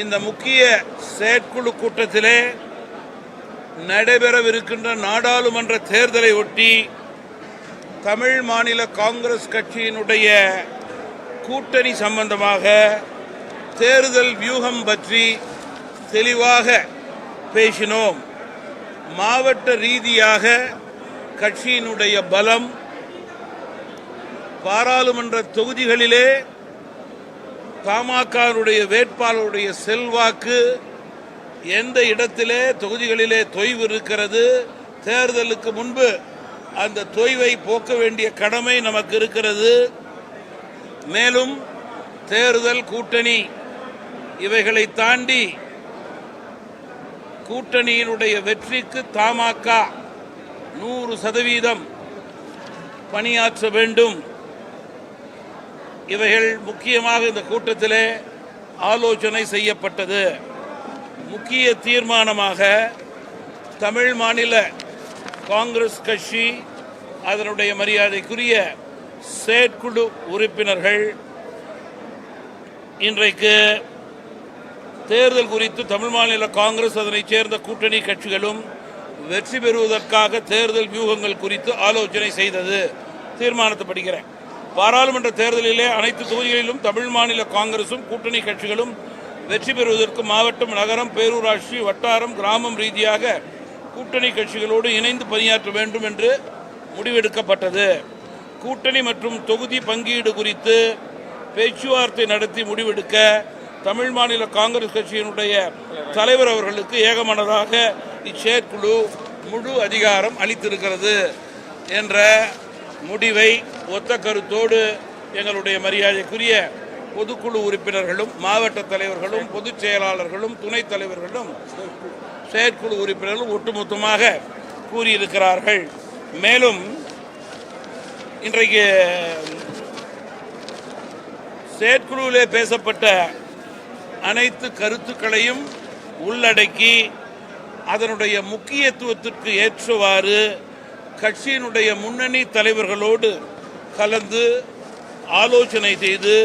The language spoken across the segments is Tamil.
இந்த முக்கிய செயற்குழு கூட்டத்திலே நடைபெறவிருக்கின்ற நாடாளுமன்ற தேர்தலை ஒட்டி தமிழ் மாநில காங்கிரஸ் கட்சியினுடைய கூட்டணி சம்பந்தமாக தேர்தல் வியூகம் பற்றி தெளிவாக பேசினோம். மாவட்ட ரீதியாக கட்சியினுடைய பலம் பாராளுமன்ற தொகுதிகளிலே பாமகனுடைய வேட்பாளருடைய செல்வாக்கு எந்த இடத்திலே தொகுதிகளிலே தொய்வு இருக்கிறது தேர்தலுக்கு முன்பு அந்த தொய்வை போக்க வேண்டிய கடமை நமக்கு இருக்கிறது. மேலும் தேர்தல் கூட்டணி இவைகளை தாண்டி கூட்டணியினுடைய வெற்றிக்கு தமாக நூறு சதவீதம் பணியாற்ற வேண்டும். இவைகள் முக்கியமாக இந்த கூட்டத்திலே ஆலோசனை செய்யப்பட்டது. முக்கிய தீர்மானமாக தமிழ் மாநில காங்கிரஸ் கட்சி அதனுடைய மரியாதைக்குரிய செயற்குழு உறுப்பினர்கள் இன்றைக்கு தேர்தல் குறித்து தமிழ் மாநில காங்கிரஸ் அதனைச் சேர்ந்த கூட்டணி கட்சிகளும் வெற்றி பெறுவதற்காக தேர்தல் வியூகங்கள் குறித்து ஆலோசனை செய்தது. தீர்மானத்தை படிக்கிறேன். பாராளுமன்ற தேர்தலிலே அனைத்து தொகுதிகளிலும் தமிழ் மாநில காங்கிரசும் கூட்டணி கட்சிகளும் வெற்றி பெறுவதற்கு மாவட்டம் நகரம் பேரூராட்சி வட்டாரம் கிராமம் ரீதியாக கூட்டணி கட்சிகளோடு இணைந்து பணியாற்ற வேண்டும் என்று முடிவெடுக்கப்பட்டது. கூட்டணி மற்றும் தொகுதி பங்கீடு குறித்து பேச்சுவார்த்தை நடத்தி முடிவெடுக்க தமிழ் மாநில காங்கிரஸ் கட்சியினுடைய தலைவர் அவர்களுக்கு ஏகமனதாக இச்செயற்குழு முழு அதிகாரம் அளித்திருக்கிறது என்ற முடிவை ஒத்த கருத்தோடு எங்களுடைய மரியாதைக்குரிய பொதுக்குழு உறுப்பினர்களும் மாவட்ட தலைவர்களும் பொதுச் செயலாளர்களும் துணைத் தலைவர்களும் செயற்குழு உறுப்பினர்களும் ஒட்டுமொத்தமாக கூறியிருக்கிறார்கள். மேலும் இன்றைக்கு செயற்குழுவிலே பேசப்பட்ட அனைத்து கருத்துக்களையும் உள்ளடக்கி அதனுடைய முக்கியத்துவத்திற்கு ஏற்றவாறு கட்சியினுடைய முன்னணி தலைவர்களோடு கலந்து ஆலோசனை செய்து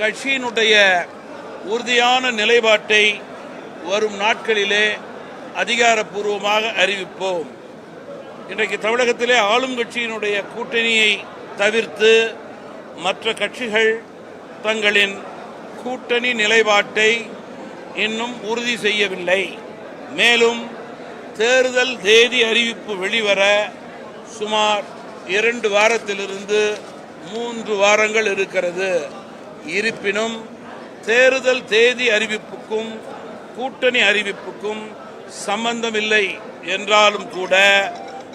கட்சியினுடைய உறுதியான நிலைப்பாட்டை வரும் நாட்களிலே அதிகாரப்பூர்வமாக அறிவிப்போம். இன்றைக்கு தமிழகத்திலே ஆளும் கட்சியினுடைய கூட்டணியை தவிர்த்து மற்ற கட்சிகள் தங்களின் கூட்டணி நிலைப்பாட்டை இன்னும் உறுதி செய்யவில்லை. மேலும் தேர்தல் தேதி அறிவிப்பு வெளிவர சுமார் இரண்டு வாரத்திலிருந்து மூன்று வாரங்கள் இருக்கிறது. இருப்பினும் தேர்தல் தேதி அறிவிப்புக்கும் கூட்டணி அறிவிப்புக்கும் சம்பந்தமில்லை என்றாலும் கூட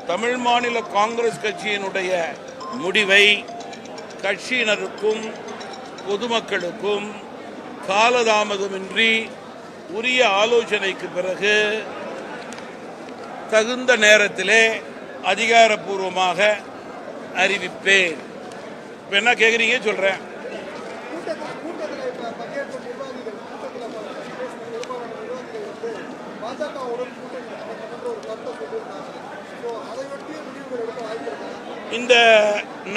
தமிழ் மாநில காங்கிரஸ் கட்சியினுடைய முடிவை கட்சியினருக்கும் பொதுமக்களுக்கும் காலதாமதமின்றி உரிய ஆலோசனைக்கு பிறகு தகுந்த நேரத்திலே அதிகாரப்பூர்வமாக அறிவிப்பேன். இப்போ என்ன கேட்குறீங்க சொல்கிறேன் இந்த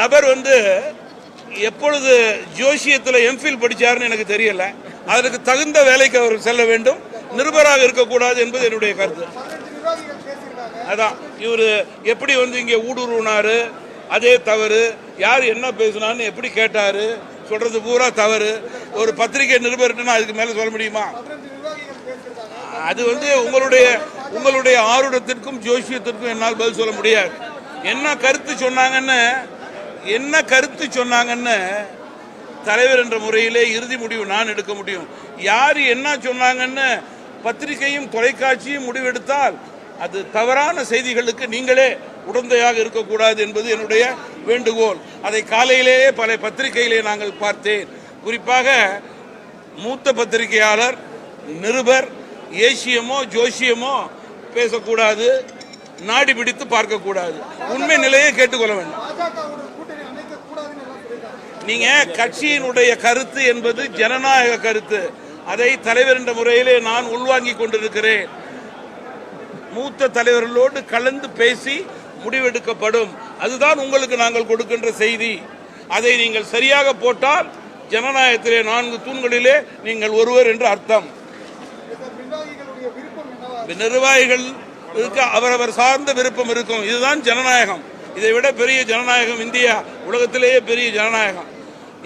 நபர் வந்து எப்பொழுது ஜோசியத்தில் எம்ஃபில் படிச்சாருன்னு எனக்கு தெரியல. அதற்கு தகுந்த வேலைக்கு அவர் செல்ல வேண்டும். நிருபராக இருக்கக்கூடாது என்பது என்னுடைய கருத்து. அதான். இவர் எப்படி வந்து இங்கே ஊடுருவினார்? அதே தவறு. யார் என்ன பேசினான்னு எப்படி கேட்டாரு? சொல்றது பூரா தவறு. ஒரு பத்திரிகை நிருபர்கிட்ட நான் அதுக்கு மேலே சொல்ல முடியுமா? அது வந்து உங்களுடைய உங்களுடைய ஆருடத்திற்கும் ஜோசியத்திற்கும் என்னால் பதில் சொல்ல முடியாது. என்ன கருத்து சொன்னாங்கன்னு என்ன கருத்து சொன்னாங்கன்னு தலைவர் என்ற முறையிலே இறுதி முடிவு நான் எடுக்க முடியும். யார் என்ன சொன்னாங்கன்னு பத்திரிகையும் தொலைக்காட்சியும் முடிவெடுத்தால் அது தவறான செய்திகளுக்கு நீங்களே உடந்தையாக இருக்கக்கூடாது என்பது என்னுடைய வேண்டுகோள். அதை காலையிலேயே பல பத்திரிகையிலே நாங்கள் பார்த்தேன். குறிப்பாக மூத்த பத்திரிகையாளர் நிருபர் ஏசியமோ ஜோசியமோ பேசக்கூடாது நாடி பிடித்து பார்க்கக்கூடாது. உண்மை நிலையை கேட்டுக்கொள்ள வேண்டும். நீங்க கட்சியினுடைய கருத்து என்பது ஜனநாயக கருத்து. அதை தலைவர் என்ற முறையிலே நான் உள்வாங்கிக் கொண்டிருக்கிறேன். மூத்த தலைவர்களோடு கலந்து பேசி முடிவெடுக்கப்படும். அதுதான் உங்களுக்கு நாங்கள் கொடுக்கின்ற செய்தி. அதை நீங்கள் சரியாக போட்டால் ஜனநாயகத்திலே நான்கு தூண்களிலே நீங்கள் ஒருவர் என்று அர்த்தம். நிர்வாகிகள் இருக்க அவரவர் சார்ந்த விருப்பம் இருக்கும். இதுதான் ஜனநாயகம். இதை விட பெரிய ஜனநாயகம் இந்தியா உலகத்திலேயே பெரிய ஜனநாயகம்.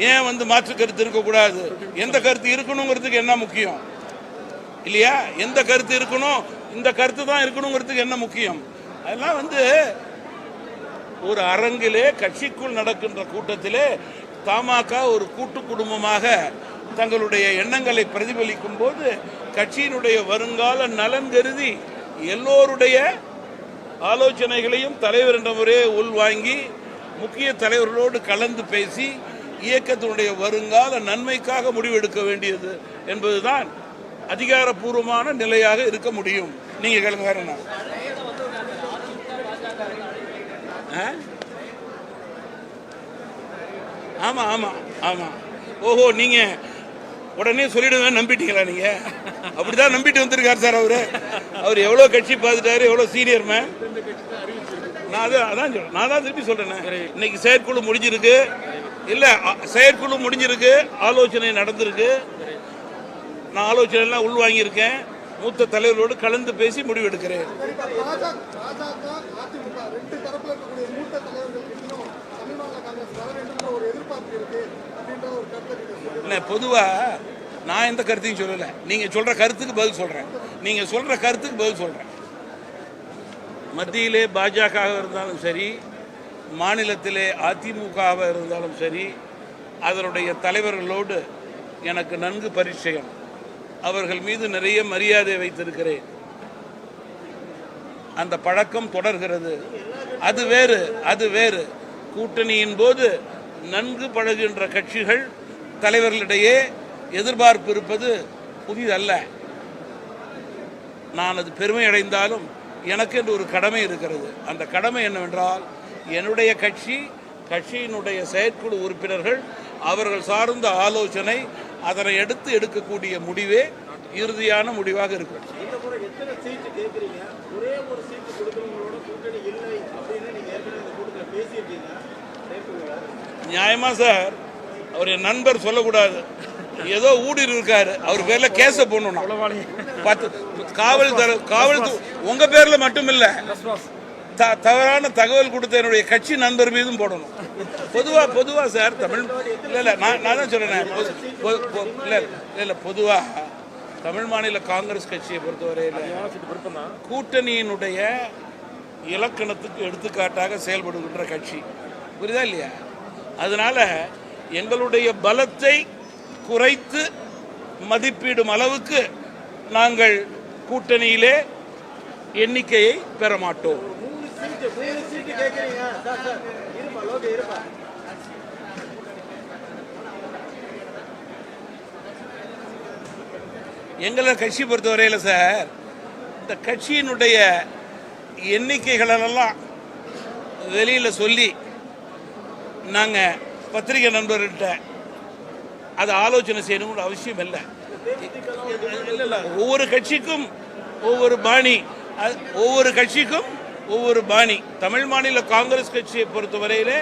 ஏன் வந்து மாற்று கருத்து இருக்கக்கூடாது எந்த கருத்து இருக்கணுங்கிறதுக்கு என்ன முக்கியம்? இல்லையா? எந்த கருத்து இருக்கணும்? இந்த கருத்து தான் இருக்கணுங்கிறதுக்கு என்ன முக்கியம்? அதெல்லாம் வந்து ஒரு அரங்கிலே கட்சிக்குள் நடக்கின்ற கூட்டத்திலே தமாக ஒரு கூட்டு குடும்பமாக தங்களுடைய எண்ணங்களை பிரதிபலிக்கும் போது கட்சியினுடைய வருங்கால நலன் கருதி எல்லோருடைய ஆலோசனைகளையும் தலைவர் என்ற முறையை உள்வாங்கி முக்கிய தலைவர்களோடு கலந்து பேசி இயக்கத்தினுடைய வருங்கால நன்மைக்காக முடிவெடுக்க வேண்டியது என்பதுதான் அதிகாரப்பூர்வமான நிலையாக இருக்க முடியும். நீங்க கேளுங்க வேற என்ன? ஆமா ஆமா ஆமா. ஓஹோ நீங்க உடனே சொல்லிடுவேன் நம்பிட்டீங்களா நீங்க? அப்படிதான் நம்பிட்டு வந்திருக்காரு சார் அவரு. அவர் எவ்வளவு கட்சி பார்த்துட்டாரு எவ்வளவு சீனியர் மேன் நான் அதான் அதான் சொல்றேன் நான் தான் திருப்பி சொல்றேன். இன்னைக்கு செயற்குழு முடிஞ்சிருக்கு. இல்ல செயற்குழு முடிஞ்சிருக்கு ஆலோசனை நடந்திருக்கு. நான் ஆலோசனை எல்லாம் உள்வாங்கியிருக்கேன் மூத்த தலைவர்களோடு கலந்து பேசி முடிவெடுக்கிறேன். இப்ப பாஜக பாஜக அதிமுக ரெண்டு தரப்புல இருக்கக்கூடிய மூத்த தலைவர்கள் கிட்டயும் தமிழ் மாநில காங்கிரஸ் வர வேண்டும்ன்ற ஒரு எதிர்பார்ப்பு இருக்கு அப்படின்ற ஒரு கருத்தை நீங்க சொல்லுங்க. இல்லை பொதுவா நான் எந்த கருத்தையும் சொல்லலை. நீங்க சொல்ற கருத்துக்கு பதில் சொல்றேன். நீங்க சொல்ற கருத்துக்கு பதில் சொல்றேன். மத்தியிலே பாஜக இருந்தாலும் சரி மாநிலத்திலே அதிமுகவாக இருந்தாலும் சரி அதனுடைய தலைவர்களோடு எனக்கு நன்கு பரிச்சயம். அவர்கள் மீது நிறைய மரியாதை வைத்திருக்கிறேன். அந்த பழக்கம் தொடர்கிறது. அது வேறு அது வேறு. கூட்டணியின் போது நன்கு பழகுகின்ற கட்சிகள் தலைவர்களிடையே எதிர்பார்ப்பு இருப்பது புதிதல்ல. நான் அது பெருமை அடைந்தாலும் எனக்கு என்று ஒரு கடமை இருக்கிறது. அந்த கடமை என்னவென்றால் என்னுடைய கட்சி கட்சியினுடைய செயற்குழு உறுப்பினர்கள் அவர்கள் சார்ந்த ஆலோசனை அதனை எடுத்து எடுக்கக்கூடிய முடிவே இறுதியான முடிவாக இருக்கும் நியாயமா சார்? அவர் என் நண்பர் சொல்லக்கூடாது. ஏதோ ஊடுருவி இருக்காரு. அவர் பேர்ல கேஸ போடணும் பத்து காவல் காவல் உங்க பேர்ல மட்டும் இல்ல த- தவறான தகவல் கொடுத்த என்னுடைய கட்சி நண்பர் மீதும் போடணும். பொதுவா பொதுவா சார் தமிழ் இல்ல இல்ல நான் நான் தான் பொ- இல்ல இல்ல இல்ல பொதுவா தமிழ் மாநில காங்கிரஸ் கட்சியை பொறுத்தவரையில கூட்டணியினுடைய இலக்கணத்துக்கு எடுத்துக்காட்டாக செயல்படுகின்ற கட்சி. புரியுதா இல்லையா? அதனால எங்களுடைய பலத்தை குறைத்து மதிப்பிடும் அளவுக்கு நாங்கள் கூட்டணியிலே எண்ணிக்கையை பெற மாட்டோம். சீட்டு கேட்குறீங்க இருப்பா லோகே இருப்பா. எங்களை கட்சி பொறுத்தவரையில் சார் இந்த கட்சியினுடைய எண்ணிக்கைகளெல்லாம் வெளியில் சொல்லி நாங்கள் பத்திரிகை நண்பர்கிட்ட அதை ஆலோசனை செய்யணுங்கிற அவசியம் இல்லை. இல்லை இல்லை. ஒவ்வொரு கட்சிக்கும் ஒவ்வொரு பாணி ஒவ்வொரு கட்சிக்கும் ஒவ்வொரு பாணி. தமிழ் மாநில காங்கிரஸ் கட்சியை பொறுத்தவரையிலே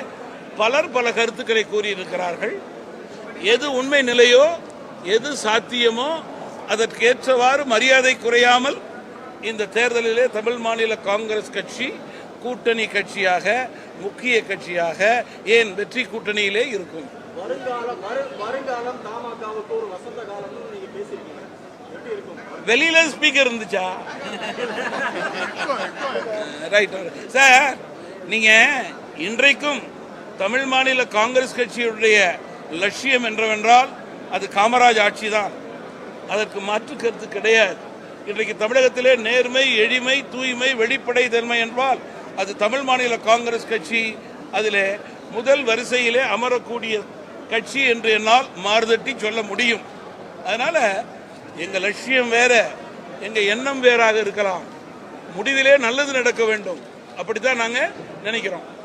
பலர் பல கருத்துக்களை கூறியிருக்கிறார்கள். எது உண்மை நிலையோ எது சாத்தியமோ அதற்கேற்றவாறு மரியாதை குறையாமல் இந்த தேர்தலிலே தமிழ் மாநில காங்கிரஸ் கட்சி கூட்டணி கட்சியாக முக்கிய கட்சியாக ஏன் வெற்றி கூட்டணியிலே இருக்கும்? வருங்காலம் வருங்காலம் தமாகாவுக்கு ஒரு வசந்த காலம் நீங்க பேசியிருக்கீங்க எப்படி இருக்கும் வெளியில ஸ்பீக்கர் இருந்துச்சா? ரைட் சார் நீங்க இன்றைக்கும் தமிழ் மாநில காங்கிரஸ் கட்சியுடைய லட்சியம் என்றவென்றால் அது காமராஜ் ஆட்சி தான். அதற்கு மாற்று கருத்து கிடையாது. இன்றைக்கு தமிழகத்திலே நேர்மை எளிமை தூய்மை வெளிப்படை தன்மை என்றால் அது தமிழ் மாநில காங்கிரஸ் கட்சி. அதில் முதல் வரிசையிலே அமரக்கூடிய கட்சி என்று என்னால் மாறுதட்டி சொல்ல முடியும். அதனால எங்க லட்சியம் வேற எங்க எண்ணம் வேறாக இருக்கலாம். முடிவிலே நல்லது நடக்க வேண்டும். அப்படித்தான் நாங்க நினைக்கிறோம்.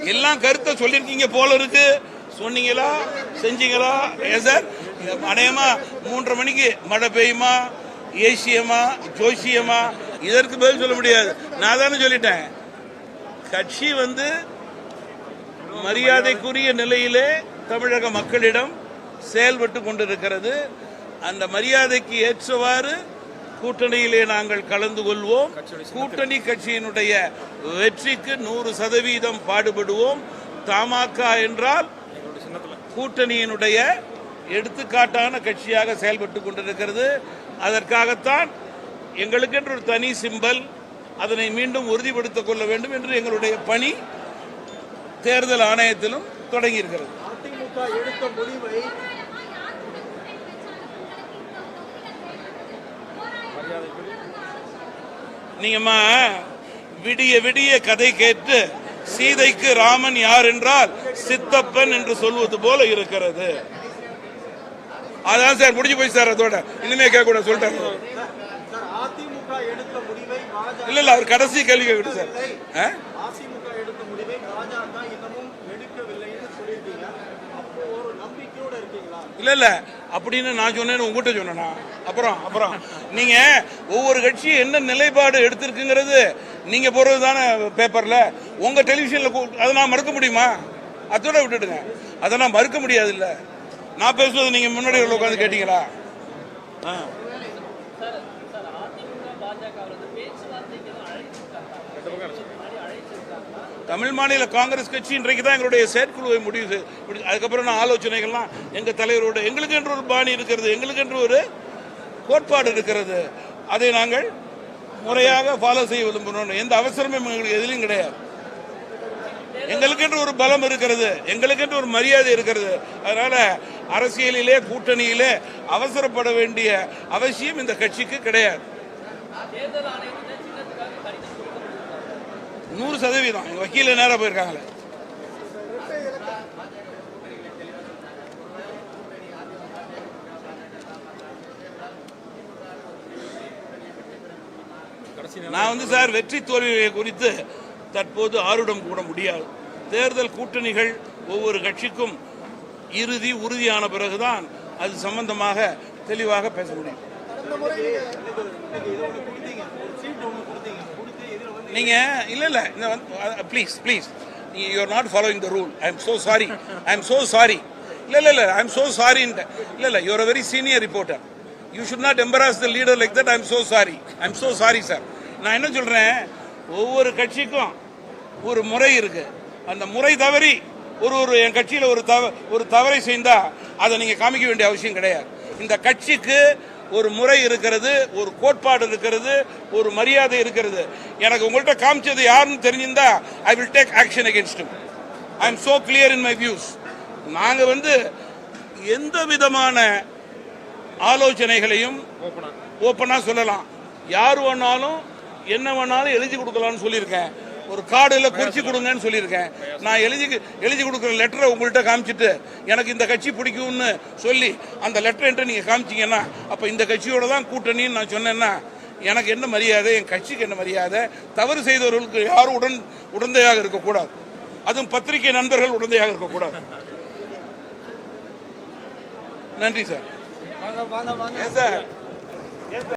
எல்லாம் கருத்தை சொல்லியிருக்கீங்க போல இருக்கு. சொன்னீங்களா? செஞ்சீங்களா? ஏன் சார்? அநேகமா மூன்றரை மணிக்கு மழை பெய்யுமா? ஏசியமா? ஜோசியமா? இதற்கு பதில் சொல்ல முடியாது. நான் தானே சொல்லிட்டேன். கட்சி வந்து மரியாதைக்குரிய நிலையிலே தமிழக மக்களிடம் செயல்பட்டு கொண்டிருக்கிறது. அந்த மரியாதைக்கு ஏற்றவாறு கூட்டணியிலே நாங்கள் கலந்து கொள்வோம். கூட்டணி கட்சியினுடைய வெற்றிக்கு நூறு சதவீதம் பாடுபடுவோம். தமாக என்றால் கூட்டணியினுடைய எடுத்துக்காட்டான கட்சியாக செயல்பட்டு கொண்டிருக்கிறது. அதற்காகத்தான் எங்களுக்கென்று ஒரு தனி சிம்பல் அதனை மீண்டும் உறுதிப்படுத்திக் கொள்ள வேண்டும் என்று எங்களுடைய பணி தேர்தல் ஆணையத்திலும் தொடங்கியிருக்கிறது. அதிமுக எடுத்த முடிவை நீங்கம்மா விடிய விடிய கதை கேட்டு சீதைக்கு ராமன் யார் என்றால் சித்தப்பன் என்று சொல்வது போல இருக்கிறது. அதான் சார் முடிஞ்சு போய் சார் அதோட. இனிமே கேட்க கூட சொல்லிட்டாரு சார் அதிமுக எடுத்த முடிவை பாஜக இல்ல இல்ல அவர் கடைசி கேள்வி கேட்கட்டும் சார். இல்ல இல்ல. அப்படின்னு நான் சொன்னேன்னு உங்ககிட்ட சொன்னேனா? அப்புறம் அப்புறம். நீங்க ஒவ்வொரு கட்சியும் என்ன நிலைப்பாடு எடுத்திருக்குங்கிறது நீங்க போறது தானே பேப்பர்ல உங்க டெலிவிஷன்ல அதை நான் மறுக்க முடியுமா? அதோட விட்டுடுங்க. அதை நான் மறுக்க முடியாது இல்ல நான் பேசுவது நீங்க முன்னாடி உட்காந்து கேட்டீங்களா? ஆ. தமிழ் மாநில காங்கிரஸ் கட்சி இன்றைக்கு தான் எங்களுடைய செயற்குழுவை முடிவு அதுக்கப்புறம் நான் ஆலோசனைகள்லாம் எங்க தலைவரோட எங்களுக்கு என்று ஒரு பாணி இருக்கிறது எங்களுக்கு என்று ஒரு கோட்பாடு இருக்கிறது. அதை நாங்கள் முறையாக ஃபாலோ செய்ய விரும்புகிறோம். எந்த அவசரமும் எங்களுக்கு எதிலும் கிடையாது. எங்களுக்கென்று ஒரு பலம் இருக்கிறது எங்களுக்கென்று ஒரு மரியாதை இருக்கிறது. அதனால அரசியலிலே கூட்டணியிலே அவசரப்பட வேண்டிய அவசியம் இந்த கட்சிக்கு கிடையாது. நூறு சதவீதம். எங்க வக்கீல நேரா போயிருக்காங்களே. நான் வந்து சார் வெற்றி தோல்வியை குறித்து தற்போது ஆருடம் கூட முடியாது. தேர்தல் கூட்டணிகள் ஒவ்வொரு கட்சிக்கும் இறுதி உறுதியான பிறகுதான் அது சம்பந்தமாக தெளிவாக பேச முடியும். நீங்கள் இல்லை இல்லை இந்த வந்து please please you are not following the rule I am so sorry I am so sorry இல்லை இல்லை இல்லை ஐ எம் ஸோ சாரி இல்லை இல்லை you're a very senior reporter you should not embarrass the leader like that I am so sorry I am so sorry sir நான் என்ன சொல்கிறேன் ஒவ்வொரு கட்சிக்கும் ஒரு முறை இருக்குது அந்த முறை தவறி ஒரு ஒரு என் கட்சியில் ஒரு தவ ஒரு தவறை செய்தால் அதை நீங்கள் காமிக்க வேண்டிய அவசியம் கிடையாது. இந்த கட்சிக்கு ஒரு முறை இருக்கிறது ஒரு கோட்பாடு இருக்கிறது ஒரு மரியாதை இருக்கிறது. எனக்கு உங்கள்கிட்ட காமிச்சது யாருன்னு தெரிஞ்சிருந்தா I will take action against I am so clear in my views நாங்க வந்து எந்த விதமான ஆலோசனைகளையும் ஓப்பனா சொல்லலாம். யார் வேணாலும் என்ன வேணாலும் எழுதி கொடுக்கலாம்னு சொல்லியிருக்கேன். ஒரு கார்டுல குறிச்சு கொடுங்கன்னு சொல்லியிருக்கேன். நான் எழுதி எழுதி கொடுக்குற லெட்டரை உங்கள்கிட்ட காமிச்சிட்டு எனக்கு இந்த கட்சி பிடிக்கும்னு சொல்லி அந்த லெட்டர் என்கிட்ட நீங்க காமிச்சீங்கன்னா அப்ப இந்த கட்சியோட தான் கூட்டணின்னு நான் சொன்னேன்னா எனக்கு என்ன மரியாதை என் கட்சிக்கு என்ன மரியாதை? தவறு செய்தவர்களுக்கு யாரும் உடன் உடந்தையாக இருக்கக்கூடாது. அதுவும் பத்திரிகை நண்பர்கள் உடந்தையாக இருக்கக்கூடாது. நன்றி சார். வாங்க வாங்க வாங்க. ஏன் சார்